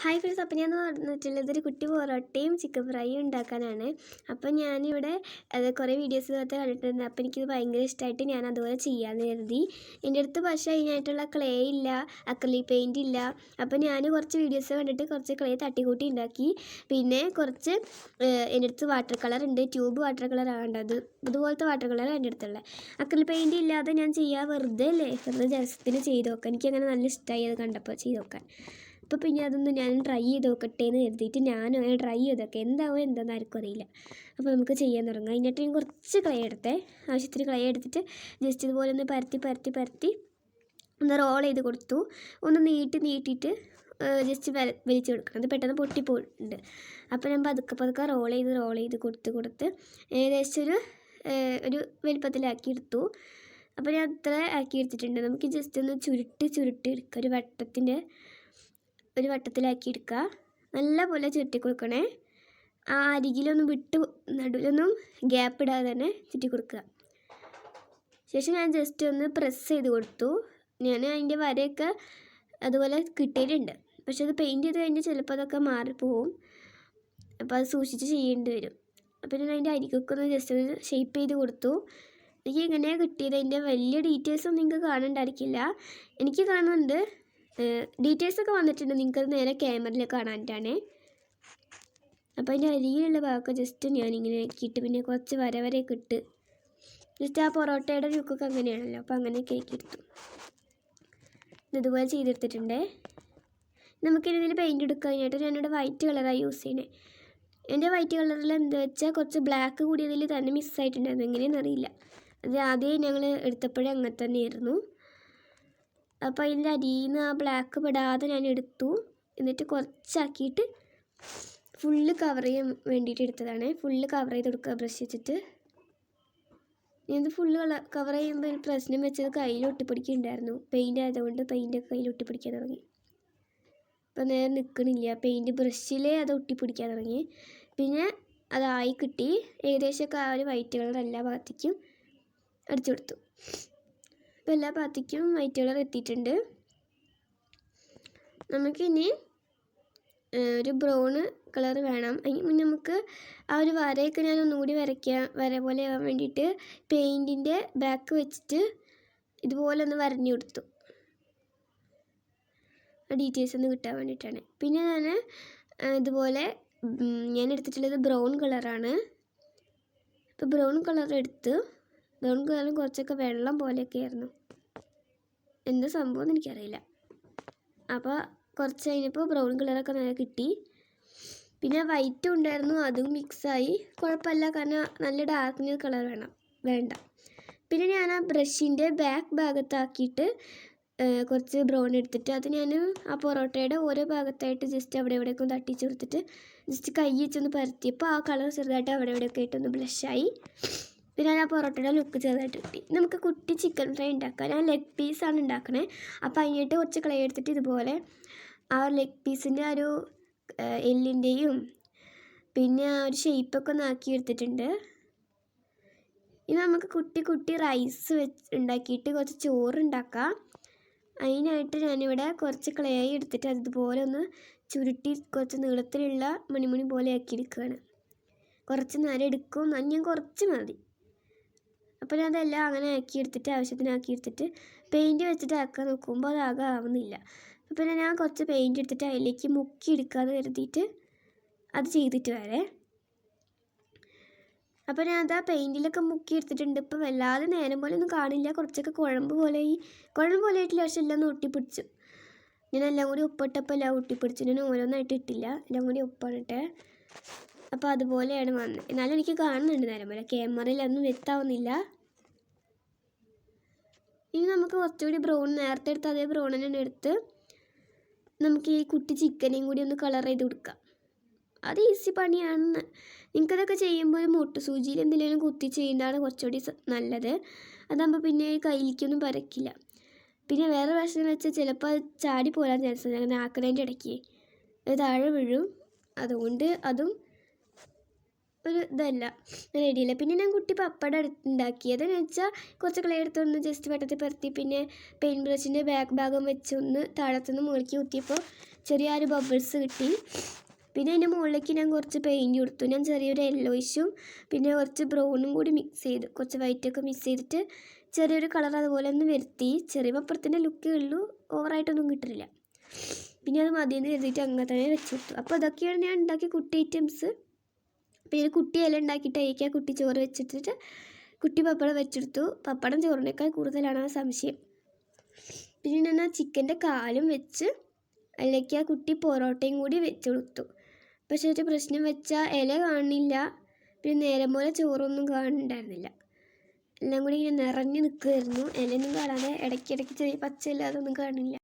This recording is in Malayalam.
ഹായ് ഫ്രണ്ട്സ് അപ്പം ഞാൻ പറഞ്ഞിട്ടുള്ളത് ഒരു കുട്ടി പൊറോട്ടയും ചിക്കൻ ഫ്രൈയും ഉണ്ടാക്കാനാണ്. അപ്പം ഞാനിവിടെ അത് കുറേ വീഡിയോസ് അകത്ത് കണ്ടിട്ടുണ്ട്. അപ്പം എനിക്കിത് ഭയങ്കര ഇഷ്ടമായിട്ട് ഞാൻ അതുപോലെ ചെയ്യാമെന്ന് കരുതി. എന്റെ അടുത്ത് പക്ഷേ അതിനായിട്ടുള്ള ക്ലേ ഇല്ല അക്രലി പെയിന്റ് ഇല്ല. അപ്പം ഞാൻ കുറച്ച് വീഡിയോസ് കണ്ടിട്ട് കുറച്ച് ക്ലേ തട്ടിക്കൂട്ടി ഉണ്ടാക്കി. പിന്നെ കുറച്ച് എന്റെ അടുത്ത് വാട്ടർ കളർ ഉണ്ട്. ട്യൂബ് വാട്ടർ കളറാണ് വേണ്ടത് ഇതുപോലത്തെ വാട്ടർ കളർ എന്റെ അടുത്തുള്ള അക്രലി പെയിന്റ് ഇല്ലാതെ ഞാൻ ചെയ്യാൻ വെറുതെ അല്ലേ? വെറുതെ ജലസത്തിന് ചെയ്ത് നോക്കാം എനിക്കങ്ങനെ നല്ല ഇഷ്ടമായി അത് കണ്ടപ്പോൾ ചെയ്ത് നോക്കാൻ. അപ്പോൾ പിന്നെ അതൊന്ന് ഞാൻ ട്രൈ ചെയ്ത് നോക്കട്ടെ എന്ന് കരുതിയിട്ട് ഞാനും അങ്ങനെ ട്രൈ ചെയ്തൊക്കെ എന്താവും എന്താണെന്ന് ആർക്കും അറിയില്ല. അപ്പോൾ നമുക്ക് ചെയ്യാൻ തുടങ്ങാം. അതിനായിട്ട് ഞാൻ കുറച്ച് ക്ലേ എടുത്തേ. ആവശ്യത്തിന് ക്ലേ എടുത്തിട്ട് ജസ്റ്റ് ഇതുപോലെ ഒന്ന് പരത്തി പരത്തി പരത്തി ഒന്ന് റോൾ ചെയ്ത് കൊടുത്തു. ഒന്ന് നീട്ടി നീട്ടിയിട്ട് ജസ്റ്റ് വല വലിച്ചു കൊടുക്കണം. അത് പെട്ടെന്ന് പൊട്ടിപ്പോയിട്ടുണ്ട് അപ്പോൾ ഞാൻ പതുക്കെ പതുക്കെ റോൾ ചെയ്ത് റോൾ ചെയ്ത് കൊടുത്ത് കൊടുത്ത് ഏകദേശം ഒരു ഒരു വലിപ്പത്തിലാക്കി എടുത്തു. അപ്പോൾ ഞാൻ അത്ര ആക്കി എടുത്തിട്ടുണ്ട്. നമുക്ക് ജസ്റ്റ് ഒന്ന് ചുരുട്ടി ചുരുട്ടി എടുക്കുക ഒരു വട്ടത്തിന്റെ ഒരു വട്ടത്തിലാക്കി എടുക്കുക നല്ല പോലെ കൊടുക്കണേ. ആ അരികിലൊന്നും വിട്ട് നടുവിലൊന്നും ഗ്യാപ്പ് ഇടാതെ തന്നെ ചുറ്റി കൊടുക്കുക. ശേഷം ഞാൻ ജസ്റ്റ് ഒന്ന് പ്രസ് ചെയ്ത് കൊടുത്തു. ഞാൻ അതിന്റെ വരയൊക്കെ അതുപോലെ കിട്ടിയിട്ടുണ്ട്. പക്ഷെ അത് പെയിന്റ് ചെയ്ത് കഴിഞ്ഞാൽ ചിലപ്പോൾ അതൊക്കെ മാറിപ്പോവും. അപ്പോൾ അത് സൂക്ഷിച്ച് ചെയ്യേണ്ടി വരും. അപ്പോൾ ഞാൻ അതിന്റെ അരികൊക്കെ ഒന്ന് ജസ്റ്റ് ഒന്ന് ഷേപ്പ് ചെയ്ത് കൊടുത്തു. എനിക്ക് എങ്ങനെയാണ് കിട്ടിയത്? അതിന്റെ വലിയ ഡീറ്റെയിൽസ് ഒന്നും നിങ്ങൾക്ക് കാണണ്ടായിരിക്കില്ല എനിക്ക് കാണുന്നുണ്ട്. ഡീറ്റെയിൽസ് ഒക്കെ വന്നിട്ടുണ്ട്. നിങ്ങൾക്കത് നേരെ ക്യാമറയിൽ കാണാനായിട്ടാണ് അപ്പോൾ അതിന്റെ അരിയിലുള്ള ഭാഗമൊക്കെ ജസ്റ്റ് ഞാനിങ്ങനെ ആക്കിയിട്ട് പിന്നെ കുറച്ച് വര വരെയൊക്കെ ഇട്ട് ജസ്റ്റ് ആ പൊറോട്ടയുടെ ലുക്കൊക്കെ അങ്ങനെയാണല്ലോ. അപ്പോൾ അങ്ങനെയൊക്കെ ആക്കിയെടുത്തു ഇതുപോലെ ചെയ്തെടുത്തിട്ടുണ്ടേ. നമുക്കിനി ഇതിൽ പെയിന്റ് എടുക്കാനായിട്ട് ഞാനിവിടെ വൈറ്റ് കളറാണ് യൂസ് ചെയ്യണേ എന്റെ വൈറ്റ് കളറിൽ എന്താ വെച്ചാൽ കുറച്ച് ബ്ലാക്ക് കൂടിയതിൽ തന്നെ മിസ്സായിട്ടുണ്ടായിരുന്നു എങ്ങനെയെന്നറിയില്ല അത് ആദ്യം ഞങ്ങൾ എടുത്തപ്പോഴേ അങ്ങനെ തന്നെയായിരുന്നു അപ്പോൾ അതിന്റെ അരിയിൽ നിന്ന് ആ ബ്ലാക്ക് പെടാതെ ഞാൻ എടുത്തു. എന്നിട്ട് കുറച്ചാക്കിയിട്ട് ഫുള്ള് കവർ ചെയ്യാൻ വേണ്ടിയിട്ട് എടുത്തതാണ്. ഫുള്ള് കവർ ചെയ്ത് കൊടുക്കുക ബ്രഷ് വെച്ചിട്ട്. ഇത് ഫുള്ള് കവർ ചെയ്യുമ്പോൾ ഒരു പ്രശ്നം വെച്ചത് കയ്യിൽ ഒട്ടിപ്പിടിക്കുന്നുണ്ടായിരുന്നു. പെയിന്റ് ആയതുകൊണ്ട് പെയിന്റൊക്കെ കയ്യിൽ ഒട്ടിപ്പിടിക്കാൻ തുടങ്ങി. അപ്പോൾ നേരെ നിൽക്കണില്ല പെയിന്റ് ബ്രഷിലേ അത് ഒട്ടിപ്പിടിക്കാൻ തുടങ്ങി. പിന്നെ അതായി കിട്ടി. ഏകദേശമൊക്കെ ആ ഒരു വൈറ്റ് കളർ എല്ലാ ഭാഗത്തേക്കും അടിച്ചു കൊടുത്തു. അപ്പോൾ എല്ലാ ഭാഗത്തേക്കും വൈറ്റ് കളർ എത്തിയിട്ടുണ്ട്. നമുക്കിനി ഒരു ബ്രൗണ് കളർ വേണം. അതിന് മുന്നേ നമുക്ക് ആ ഒരു വരയൊക്കെ ഞാൻ ഒന്നുകൂടി വരയ്ക്കാൻ വര പോലെ ആവാൻ വേണ്ടിയിട്ട് പെയിന്റിന്റെ ബാക്ക് വെച്ചിട്ട് ഇതുപോലെ ഒന്ന് വരഞ്ഞു കൊടുത്തു. ഡീറ്റെയിൽസ് ഒന്ന് കിട്ടാൻ വേണ്ടിയിട്ടാണ്. പിന്നെ ഞാൻ ഇതുപോലെ ഞാൻ എടുത്തിട്ടുള്ളത് ബ്രൗൺ കളറാണ് അപ്പോൾ ബ്രൗൺ കളർ എടുത്ത്. ബ്രൗൺ കളറും കുറച്ചൊക്കെ വെള്ളം പോലെയൊക്കെ ആയിരുന്നു. എന്താ സംഭവം എന്ന് എനിക്കറിയില്ല. അപ്പോൾ കുറച്ച് കഴിഞ്ഞപ്പോൾ ബ്രൗൺ കളറൊക്കെ നല്ല കിട്ടി. പിന്നെ വൈറ്റും ഉണ്ടായിരുന്നു അതും മിക്സായി. കുഴപ്പമില്ല കാരണം നല്ല ഡാർക്ക് കളർ വേണം വേണ്ട. പിന്നെ ഞാൻ ആ ബ്രഷിന്റെ ബാക്ക് ഭാഗത്താക്കിയിട്ട് കുറച്ച് ബ്രൗൺ എടുത്തിട്ട് അത് ഞാൻ ആ പൊറോട്ടയുടെ ഓരോ ഭാഗത്തായിട്ട് ജസ്റ്റ് അവിടെ ഇവിടെയൊക്കെ ഒന്ന് തട്ടിച്ച് കൊടുത്തിട്ട് ജസ്റ്റ് കൈ വെച്ചൊന്ന് പരത്തിയപ്പോൾ ആ കളർ ചെറുതായിട്ട് അവിടെ ഇവിടെയൊക്കെ ആയിട്ടൊന്ന് ബ്ലഷായി പിന്നെ ആ പൊറോട്ടയുടെ ലുക്ക് ചെറുതായിട്ട് കിട്ടി നമുക്ക് കുട്ടി ചിക്കൻ ഫ്രൈ ഉണ്ടാക്കാം ഞാൻ ലെഗ് പീസാണ് ഉണ്ടാക്കണേ. അപ്പോൾ അതിനായിട്ട് കുറച്ച് ക്ലേ എടുത്തിട്ട് ഇതുപോലെ ആ ലെഗ് പീസിന്റെ ആ ഒരു എല്ലിന്റെയും പിന്നെ ആ ഒരു ഷേപ്പൊക്കെ ഒന്ന് ആക്കി എടുത്തിട്ടുണ്ട്. ഇനി നമുക്ക് കുട്ടി കുട്ടി റൈസ് വെച്ച് ഉണ്ടാക്കിയിട്ട് കുറച്ച് ചോറ് ഉണ്ടാക്കാം. അതിനായിട്ട് ഞാനിവിടെ കുറച്ച് ക്ലേ എടുത്തിട്ട് അത് ഇതുപോലെ ഒന്ന് ചുരുട്ടി കുറച്ച് നീളത്തിലുള്ള മണിമണി പോലെ ആക്കി എടുക്കുകയാണ് കുറച്ച് നേരം എടുക്കും. ഞാൻ കുറച്ച് മതി. അപ്പോൾ ഞാൻ അതെല്ലാം അങ്ങനെ ആക്കി എടുത്തിട്ട് ആവശ്യത്തിന് ആക്കി എടുത്തിട്ട് പെയിന്റ് വെച്ചിട്ട് ആക്കാൻ നോക്കുമ്പോൾ അതാകെ ആവുന്നില്ല. പിന്നെ ഞാൻ കുറച്ച് പെയിന്റ് എടുത്തിട്ട് അതിലേക്ക് മുക്കി എടുക്കാമെന്ന് കരുതിയിട്ട് അത് ചെയ്തിട്ട് വരെ. അപ്പോൾ ഞാൻ അത് ആ പെയിന്റിലൊക്കെ മുക്കി എടുത്തിട്ടുണ്ട്. ഇപ്പോൾ വല്ലാതെ നേരം പോലെ ഒന്നും കാണില്ല. കുറച്ചൊക്കെ കുഴമ്പ് പോലെ ഈ കുഴമ്പ് പോലെ ആയിട്ടില്ല. പക്ഷെ എല്ലാം ഒട്ടിപ്പിടിച്ചു. ഞാൻ എല്ലാം കൂടി ഉപ്പിട്ടപ്പോൾ എല്ലാം ഒട്ടിപ്പിടിച്ചു. ഞാൻ ഓരോന്നായിട്ട് ഇട്ടില്ല. എല്ലാം കൂടി ഉപ്പിട്ടെ അപ്പോൾ അതുപോലെയാണ് വന്നത് എന്നാലും എനിക്ക് കാണുന്നുണ്ട് നേരം പോലെ. ക്യാമറയിലൊന്നും വ്യക്തമാവുന്നില്ല. ഇനി നമുക്ക് കുറച്ചുകൂടി ബ്രൗൺ നേരത്തെ എടുത്ത് അതേ ബ്രൗൺ തന്നെ എടുത്ത് നമുക്ക് ഈ കുട്ടി ചിക്കനെയും കൂടി ഒന്ന് കളർ ചെയ്ത് കൊടുക്കാം. അത് ഈസി പണിയാണെന്ന്. നിങ്ങൾക്കതൊക്കെ ചെയ്യുമ്പോൾ ഒരു മുട്ടു സൂചിയിൽ എന്തെങ്കിലും കുത്തി ചെയ്യേണ്ടതാണ് കുറച്ചുകൂടി നല്ലത്. അതാകുമ്പോൾ പിന്നെ കയ്യിലേക്കൊന്നും പരക്കില്ല. പിന്നെ വേറെ പ്രശ്നം വെച്ചാൽ ചിലപ്പോൾ അത് ചാടി പോരാൻ ചാൻസ് ഉണ്ട്. അങ്ങനെ ആക്കുന്നതിന്റെ ഇടയ്ക്ക്. അത് താഴെ വീഴും. അതുകൊണ്ട് അതും ഒരു ഇതല്ല റെഡിയില്ല പിന്നെ ഞാൻ കുട്ടി പപ്പടം ഉണ്ടാക്കിയത് എന്ന് വെച്ചാൽ കുറച്ച് ക്ലേ എടുത്തൊന്ന് ജസ്റ്റ് വെട്ടത്തിൽ പരത്തി പിന്നെ പെയിന്റ് ബ്രഷിന്റെ ബാക്ക് ഭാഗം വെച്ചൊന്ന് താഴത്തുനിന്ന് മുകളിലേക്ക് കുത്തിയപ്പോൾ ചെറിയൊരു ബബിൾസ് കിട്ടി. പിന്നെ അതിന്റെ മുകളിലേക്ക് ഞാൻ കുറച്ച് പെയിന്റ് കൊടുത്തു. ഞാൻ ചെറിയൊരു യെല്ലോയിഷും പിന്നെ കുറച്ച് ബ്രൗണും കൂടി മിക്സ് ചെയ്തു കുറച്ച് വൈറ്റൊക്കെ മിക്സ് ചെയ്തിട്ട് ചെറിയൊരു കളർ അതുപോലെ ഒന്ന് വരുത്തി. ചെറിയ പപ്പടത്തിന്റെ ലുക്കേ ഉള്ളൂ ഓവറായിട്ടൊന്നും കിട്ടില്ല പിന്നെ അത് മതിയെന്ന് കരുതിയിട്ട് അങ്ങനെ തന്നെ വെച്ചു കൊടുത്തു. അപ്പോൾ അതൊക്കെയാണ് ഞാൻ ഉണ്ടാക്കിയ കുട്ടി ഐറ്റംസ് പിന്നെ കുട്ടി ഇല ഉണ്ടാക്കിയിട്ട് അയക്കുക കുട്ടി ചോറ് വെച്ചിട്ടിട്ട് കുട്ടി പപ്പടം വെച്ചെടുത്തു. പപ്പടം ചോറിനേക്കാൾ കൂടുതലാണ് ആ സംശയം. പിന്നെ ഞാൻ ആ ചിക്കന്റെ കാലും വെച്ച് അതിലേക്ക് ആ കുട്ടി പൊറോട്ടയും കൂടി വെച്ച് കൊടുത്തു. പക്ഷേ ഒരു പ്രശ്നം വെച്ചാൽ ഇല കാണില്ല. പിന്നെ നേരം പോലെ ചോറൊന്നും കാണുന്നുണ്ടായിരുന്നില്ല എല്ലാം കൂടി ഇങ്ങനെ നിറഞ്ഞു നിൽക്കുമായിരുന്നു ഇലയൊന്നും കാണാതെ ഇടയ്ക്കിടയ്ക്ക് ചെറിയ പച്ച ഇല്ലാതൊന്നും കാണില്ല.